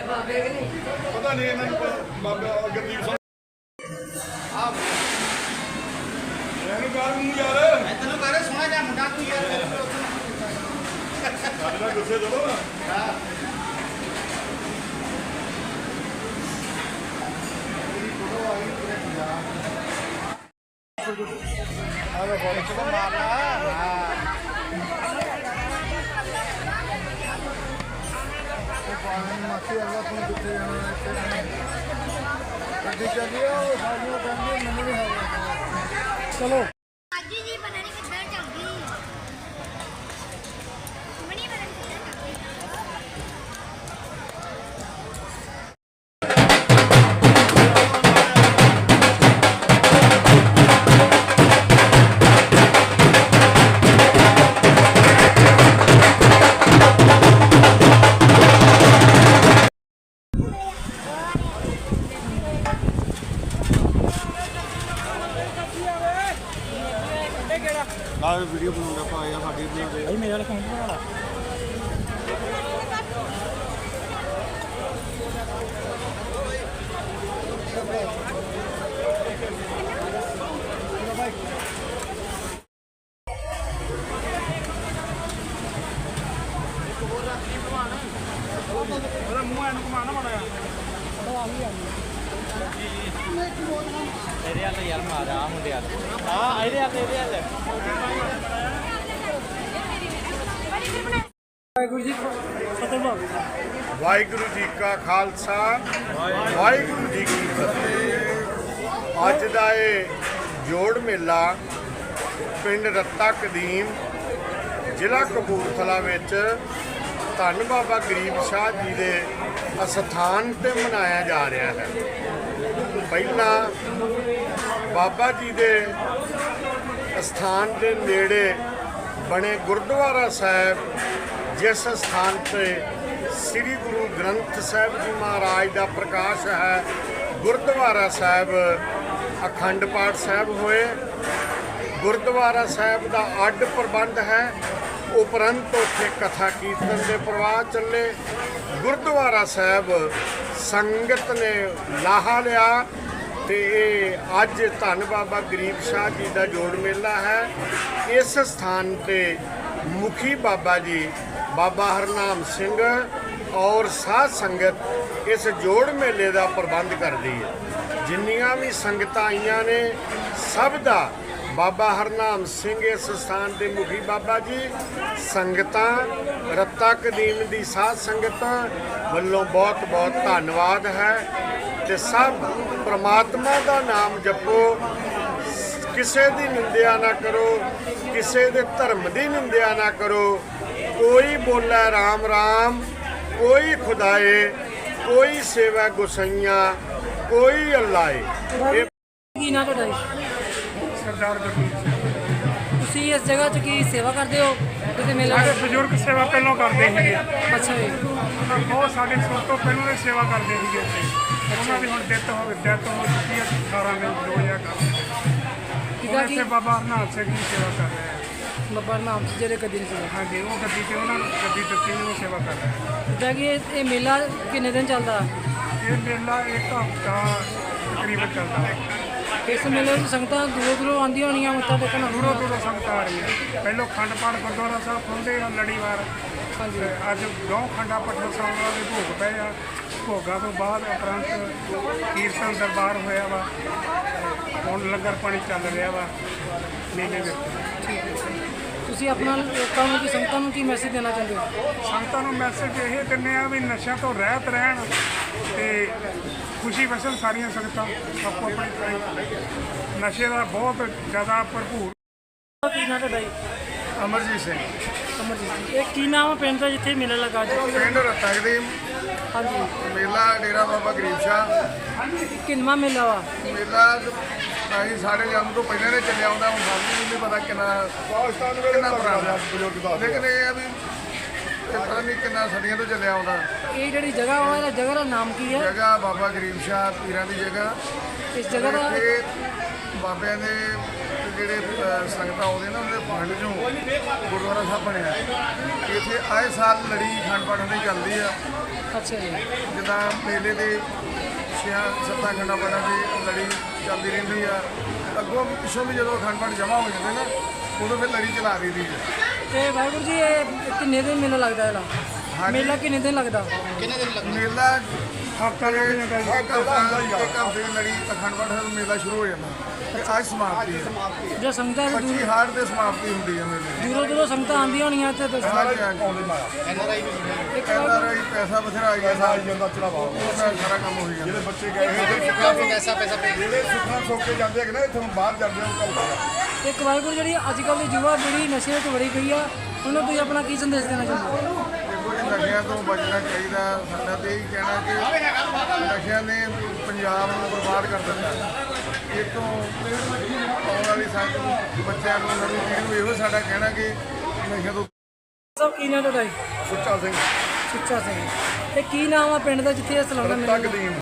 ਪਤਾ ਨਹੀਂ ਇਹਨਾਂ ਨੂੰ ਬਾਬਾ ਗਰਦੀਪ ਸਿੰਘ ਆਪ ਇਹਨੂੰ ਕਰ ਨੂੰ ਯਾਰ ਮੈਂ ਤੈਨੂੰ ਕਰ ਸੋਹਣਾ ਜਿਹਾ ਮੁੰਡਾ ਤੂੰ ਯਾਰ। ਸਾਡੇ ਨਾਲ ਗੁੱਸੇ ਚਲੋ ਹਾਂ। ਨਾ ਮਾਸੀ ਅੱਲਾ ਤੋਂ ਕਿੱਥੇ ਜਾਣਾ ਇੱਥੇ ਗੱਡੀ ਚੱਲੀ ਆ ਉਹ ਸਾਡੀਆਂ ਕਹਿੰਦੇ ਮੈਨੂੰ ਵੀ ਹਾਲ ਚਲੋ ਆ ਵੀਡੀਓ ਬਣਾਉਂਦਾ ਪਾਇਆ ਸਾਡੀ ਬਣਾਉਂਦੇ ਭਾਈ ਮੇਰੇ ਵਾਲਾ ਫੋਨ ਬਣਾ ਇਹਦੇ ਹੱਥ ਯਾਰ ਮਾਰ ਆ ਮੁੰਡੇ ਹੱਥ ਆ ਇਹਦੇ ਹੱਥ ਇਹਦੇ ਹੱਥ। ਵਾਹਿਗੁਰੂ ਜੀ ਕਾ ਖਾਲਸਾ। ਵਾਹਿਗੁਰੂ ਜੀ ਕੀ ਫਤਿਹ। ਅੱਜ ਦਾ ਇਹ ਜੋੜ ਮੇਲਾ ਪਿੰਡ ਰੱਤਾ ਕਦੀਮ ਜ਼ਿਲ੍ਹਾ ਕਪੂਰਥਲਾ ਵਿੱਚ ਧੰਨ ਬਾਬਾ ਗਰੀਬ ਸ਼ਾਹ ਜੀ ਦੇ ਅਸਥਾਨ ਤੇ ਮਨਾਇਆ ਜਾ ਰਿਹਾ ਹੈ। ਪਹਿਲਾਂ ਬਾਬਾ ਜੀ ਦੇ ਅਸਥਾਨ ਦੇ ਨੇੜੇ ਬਣੇ ਗੁਰਦੁਆਰਾ ਸਾਹਿਬ, ਜਿਸ ਸਥਾਨ ਤੇ ਸ੍ਰੀ ਗੁਰੂ ਗ੍ਰੰਥ ਸਾਹਿਬ ਜੀ ਮਹਾਰਾਜ ਦਾ ਪ੍ਰਕਾਸ਼ ਹੈ, ਗੁਰਦੁਆਰਾ ਸਾਹਿਬ ਅਖੰਡ ਪਾਠ ਸਾਹਿਬ ਹੋਏ। ਗੁਰਦੁਆਰਾ ਸਾਹਿਬ ਦਾ ਅੱਡ ਪ੍ਰਬੰਧ ਹੈ ਉਪਰੰਤ ਉੱਥੇ ਕਥਾ ਕੀਰਤਨ ਦੇ ਪ੍ਰਵਾਹ ਚੱਲੇ। ਗੁਰਦੁਆਰਾ ਸਾਹਿਬ ਸੰਗਤ ਨੇ ਲਾਹਾ ਲਿਆ ਤੇ ਇਹ ਅੱਜ ਧੰਨ ਬਾਬਾ ਗਰੀਬ ਸ਼ਾਹ ਜੀ ਦਾ ਜੋੜ ਮੇਲਾ ਹੈ। ਇਸ ਸਥਾਨ ਤੇ ਮੁਖੀ ਬਾਬਾ ਜੀ ਬਾਬਾ ਹਰਨਾਮ ਸਿੰਘ ਔਰ ਸਾਧ ਸੰਗਤ ਇਸ ਜੋੜ ਮੇਲੇ ਦਾ ਪ੍ਰਬੰਧ ਕਰਦੀ ਹੈ। ਜਿੰਨੀਆਂ ਵੀ ਸੰਗਤਾਂ ਆਈਆਂ ਨੇ, ਸਭ ਦਾ ਬਾਬਾ ਹਰਨਾਮ ਸਿੰਘ ਇਸ ਸਥਾਨ ਦੇ ਮੁਖੀ ਬਾਬਾ ਜੀ, ਸੰਗਤਾਂ, ਰੱਤਾ ਕਦੀਮ ਦੀ ਸਾਧ ਸੰਗਤਾਂ ਵੱਲੋਂ ਬਹੁਤ ਬਹੁਤ ਧੰਨਵਾਦ ਹੈ ਤੇ ਸਭ ਪ੍ਰਮਾਤਮਾ ਦਾ ਨਾਮ ਜਪੋ। ਕਿਸੇ ਦੀ ਨਿੰਦਿਆ ਨਾ ਕਰੋ, ਕਿਸੇ ਦੇ ਧਰਮ ਦੀ ਨਿੰਦਿਆ ਨਾ ਕਰੋ। ਕੋਈ ਬੋਲੇ RAM RAM ਕੋਈ ਖੁਦਾਏ, ਕੋਈ ਸੇਵਾ ਗੁਸਈਆਂ, ਕੋਈ ਅੱਲਾਏ। ਇਹ ਕੀ ਨਾ ਤੁਹਾਡਾ ਸਰਦਾਰ ਸਿੰਘ ਤੁਸੀਂ ਇਸ ਜਗ੍ਹਾ 'ਚ ਕੀ ਸੇਵਾ ਕਰਦੇ ਹੋ? ਕਿਤੇ ਮੇਲਾ? ਸਾਡੇ ਬਜ਼ੁਰਗ ਸੇਵਾ ਪਹਿਲਾਂ ਕਰਦੇ ਸੀਗੇ। ਅੱਛਾ ਜੀ। ਉਹਨਾਂ ਬਹੁਤ ਸਾਡੇ ਸੁਰ ਤੋਂ ਪਹਿਲਾਂ ਦੇ ਸੇਵਾ ਕਰਦੇ ਸੀਗੇ ਇੱਥੇ ਉਹਨਾਂ ਦੀ ਹੁਣ ਡੈਥ ਹੋ ਗਈ ਡੈਥ ਹੋ ਚੁੱਕੀ ਹੈ 18 ਮਈ 2000 ਕਿਦਾਂ ਹੁਣ ਕੀ? ਇੱਥੇ ਬਾਬਾ ਹਰਨਾਮ ਸਿੰਘ ਦੀ ਸੇਵਾ ਕਰ ਰਹੇ ਆ। ਬੱਬਾ ਨਾਮ ਜਿਹੜੇ ਕਦੀ ਸੀ ਹਾਂਜੀ ਉਹ ਗੱਦੀ ਤੇ ਉਹਨਾਂ ਨੂੰ ਗੱਦੀ ਦਿੱਤੀ ਉਹ ਸੇਵਾ ਕਰ ਰਹੇ ਕਿਦਾਂ ਕਿ ਇਹ ਇਹ ਮੇਲਾ ਕਿੰਨੇ ਦਿਨ ਚੱਲਦਾ? ਇਹ ਮੇਲਾ ਇੱਕ ਹਫ਼ਤਾ ਤਕਰੀਬਨ ਚੱਲਦਾ। ਹੈ ਇਸ ਮੇਲੇ ਵਿੱਚ ਸੰਗਤਾਂ ਦੂਰੋਂ ਦੂਰੋਂ ਆਉਂਦੀਆਂ ਹੋਣੀਆਂ ਮੱਥਾ ਟੇਕਣ ਦੂਰੋਂ ਦੂਰੋਂ ਸੰਗਤਾਂ ਆ ਰਹੀਆਂ ਪਹਿਲੋਂ ਖੰਡ ਪਾਠ ਗੁਰਦੁਆਰਾ ਸਾਹਿਬ ਖੁੱਲ੍ਹਦੇ ਆ ਲੜੀਵਾਰ। ਹਾਂਜੀ। ਅੱਜ ਦੋ ਖੰਡਾ ਪਟਨਾ ਸਾਹਿਬ ਦੇ ਭੋਗ ਪਏ ਆ। ਭੋਗਾਂ ਤੋਂ ਬਾਅਦ ਉਪਰੰਤ ਕੀਰਤਨ ਦਰਬਾਰ ਹੋਇਆ ਵਾ। ਹੁਣ ਲੰਗਰ ਪਾਣੀ ਚੱਲ ਰਿਹਾ ਵਾ ਮੇਲੇ ਵਿੱਚ। ਤੁਸੀਂ ਆਪਣਾ ਲੋਕਾਂ ਨੂੰ ਕੀ ਸੰਗਤਾਂ ਨੂੰ ਕੀ ਮੈਸੇਜ ਦੇਣਾ ਚਾਹੁੰਦੇ ਹੋ? ਸੰਗਤਾਂ ਨੂੰ ਮੈਸੇਜ ਇਹ ਦਿੰਦੇ ਆ ਵੀ ਨਸ਼ਿਆਂ ਤੋਂ ਰਹਿਤ ਰਹਿਣ। ਤੇ ਖੁਸ਼ੀ ਵਸਣ ਸਾਰੀਆਂ ਸੰਗਤਾਂ ਆਪੋ ਆਪਣੀ। ਨਸ਼ੇ ਦਾ ਬਹੁਤ ਜ਼ਿਆਦਾ ਭਰਪੂਰ। ਕੀ ਨਾਮ ਤੁਹਾਡਾ ਜੀ ਅਮਰਜੀਤ ਸਿੰਘ। ਅਮਰਜੀਤ ਜੀ ਇਹ ਕੀ ਨਾਮ ਹੈ ਪਿੰਡ ਦਾ ਜਿੱਥੇ ਮੇਲਾ ਲੱਗਾ ਅੱਜ? ਪਿੰਡ ਰਤਗਦੀਮ ਹਾਂਜੀ। ਮੇਲਾ ਡੇਰਾ ਬਾਬਾ ਗਰੀਬ ਸ਼ਾਹ। ਕਿੰਨਵਾਂ ਮੇਲਾ ਵਾ? ਮੇਲਾ ਅਸੀਂ ਸਾਡੇ ਜਨਮ ਤੋਂ ਪਹਿਲਾਂ ਦੇ ਚੱਲਿਆ ਆਉਂਦਾ ਹੁਣ ਸਾਨੂੰ ਨਹੀਂ ਪਤਾ ਕਿੰਨਾ ਕਿੰਨਾ ਪੁਰਾਣਾ। ਲੇਕਿਨ ਇਹ ਆ ਵੀ ਇਹ ਪਤਾ ਨਹੀਂ ਕਿੰਨਾ ਸਦੀਆਂ ਤੋਂ ਚੱਲਿਆ ਆਉਂਦਾ ਇਹ ਜਿਹੜੀ ਜਗ੍ਹਾ ਵਾ ਇਹਦਾ ਜਗ੍ਹਾ ਦਾ ਨਾਮ ਕੀ ਹੈ? ਜਗ੍ਹਾ ਬਾਬਾ ਗਰੀਬ ਸ਼ਾਹ ਪੀਰਾਂ ਦੀ ਜਗ੍ਹਾ। ਇਸ ਜਗ੍ਹਾ ਦਾ ਇੱਥੇ ਬਾਬਿਆਂ ਦੇ ਜਿਹੜੇ ਸੰਗਤਾਂ ਆਉਂਦੇ ਨੇ ਉਹਨਾਂ ਦੇ ਫੰਡ ਚੋਂ ਗੁਰਦੁਆਰਾ ਸਾਹਿਬ ਬਣਿਆ ਇੱਥੇ ਆਏ ਸਾਲ ਲੜੀ ਖੰਡ ਪਾਠ ਦੀ ਚੱਲਦੀ ਆ। ਅੱਛਾ ਜੀ। ਜਿੱਦਾਂ ਮੇਲੇ ਦੇ ਛਿਆ ਸੱਤਾਂ ਖੰਡਾਂ ਪਾਠਾਂ ਦੀ ਲੜੀ ਚੱਲਦੀ ਰਹਿੰਦੀ ਆ। ਅੱਗੋਂ ਪਿੱਛੋਂ ਵੀ ਜਦੋਂ ਖੰਡ ਪਾਠ ਜਮ੍ਹਾਂ ਹੋ ਜਾਂਦੇ ਨਾ ਉਦੋਂ ਫਿਰ ਲੜੀ ਚਲਾ ਦਈਦੀ ਆ। ਤੇ ਵਾਹਿਗੁਰੂ ਜੀ ਇਹ ਕਿੰਨੇ ਦਿਨ ਮੇਲਾ ਲੱਗਦਾ ਇਹਦਾ। ਮੇਲਾ ਕਿੰਨੇ ਦਿਨ ਲੱਗਦਾ? ਮੇਲਾ ਹਫਤਾ ਲੱਗ ਜਾਂਦਾ ਇੱਕ ਹਫ਼ਤਾ ਇੱਕ ਹਫ਼ਤੇ ਦੀ ਲੜੀ ਅਖੰਡ ਪਾਠ ਦਾ ਮੇਲਾ ਸ਼ੁਰੂ ਹੋ ਜਾਂਦਾ। ਤੇ ਅੱਜ ਸਮਾਪਤੀ ਹੈ। ਜੋ ਸੰਗਤਾਂ ਵੀ 25 ਹਾੜ ਤੇ ਸਮਾਪਤੀ ਹੁੰਦੀ ਹੈ ਮੇਲੇ ਦੀ। ਦੂਰੋਂ ਦੂਰੋਂ ਸੰਗਤਾਂ ਆਉਂਦੀਆਂ ਹੋਣੀਆਂ ਤੇ ਹਾਂਜੀ ਇੱਕ ਕਹਿੰਦਾ ਰਹੀ ਪੈਸਾ ਬਥੇਰਾ ਆਈ ਜਾਂਦਾ। ਆਈ ਜਾਂਦਾ ਚੜਾਵਾ ਸਾਰਾ ਕੰਮ ਹੋ ਜਾਂਦਾ। ਜਿਹੜੇ ਬੱਚੇ ਗਏ ਹੋਏ ਪੈਸਾ ਪੈਸਾ ਜਿਹੜੇ ਸੁਖਣਾ ਸੋਕ ਜਾਂਦੇ ਕਿ ਨਾ ਇੱਥੋਂ ਬਾਹਰ ਜਾਂਦੇ ਉਹ ਘੁੰਮਦੇ ਇੱਕ ਵਾਹਿਗੁਰੂ ਜਿਹੜੀ ਅੱਜ ਕੱਲ੍ਹ ਦੀ ਯੁਵਾ ਪੀੜ੍ਹੀ ਨਸ਼ੇ ਵਿੱਚ ਵੜੀ ਪਈ ਆ ਉਹਨਾਂ ਨੂੰ ਤੁਸੀਂ ਆਪਣਾ ਕੀ ਸੰਦੇਸ਼ ਦੇਣਾ ਚਾਹੁੰਦੇ ਹੋ? ਦੇਖੋ ਜੀ ਨਸ਼ਿਆਂ ਤੋਂ ਬਚਣਾ ਚਾਹੀਦਾ। ਸਾਡਾ ਤੇ ਇਹੀ ਕਹਿਣਾ ਕਿ ਨਸ਼ਿਆਂ ਨੇ ਪੰਜਾਬ ਨੂੰ ਬਰਬਾਦ ਕਰ ਦਿੱਤਾ। ਇਹ ਤੋਂ ਆਉਣ ਵਾਲੀ ਸਾਡੇ ਬੱਚਿਆਂ ਨੂੰ ਨਵੀਂ ਪੀੜ੍ਹੀ ਨੂੰ ਇਹੋ ਸਾਡਾ ਕਹਿਣਾ ਕਿ ਨਸ਼ਿਆਂ ਤੋਂ ਸਭ ਕੀ ਨਾਮ ਤੁਹਾਡਾ ਜੀ? ਸੁੱਚਾ ਸਿੰਘ। ਸੁੱਚਾ ਸਿੰਘ। ਤੇ ਕੀ ਨਾਮ ਆ ਪਿੰਡ ਦਾ ਜਿੱਥੇ ਇਹ ਸਲਾਨਾ ਮਿਲਦਾ ਕਦੀਮ